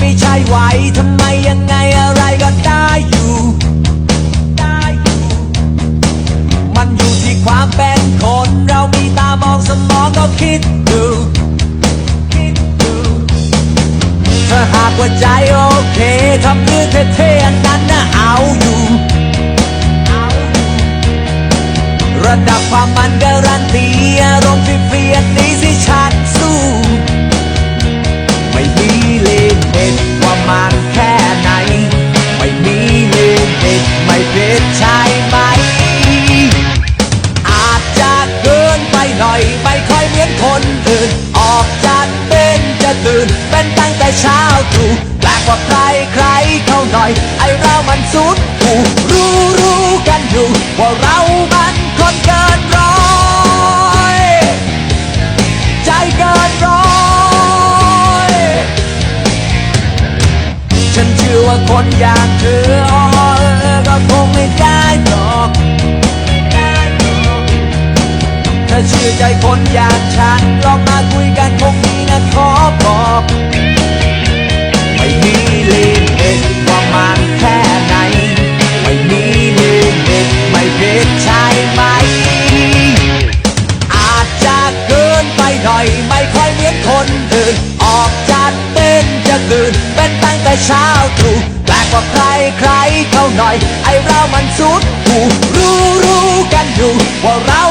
ไม่ใช่ไหวทำไมยังไงอะไรก็ได้อยู่ มันอยู่ที่ความเป็นคน เรามีตามองสมองก็คิดดูถ้าหากว่าใจโอเคทำเพื่องเท่ๆอันนั้นน่ะเอาอยู่ ระดับความมันการันตี ผิดใช่ไหม อาจจะเกินไปหน่อย ไม่ค่อยเหมือนคนอื่น ออกจากเป็นจะตื่น เป็นตั้งแต่เช้าตรู่แปลกกว่าใครใครเขาหน่อย ไอเรามันสุดผูรู้รู้กันอยู่ ว่าเรามันคนเกินร้อย ใจเกินร้อย ฉันเชื่อว่าคนอย่างเธอ ถ้าเชื่อใจคนอย่างฉันลองมาคุยกันคงมีนะขอบอกไม่มีลิมิตว่ามันแค่ไหน ไม่มีลิมิตไม่ผิดใช่ไหม อาจจะเกินไปหน่อย ไม่ค่อยเหมือนคนอื่น ออกจากเป็นจะตื่นเป็นตั้งแต่เช้าตรู่แปลกกว่าใครใครเขาหน่อย ไอเรามันสุดผูรู้รู้กันอยู่ว่าเรา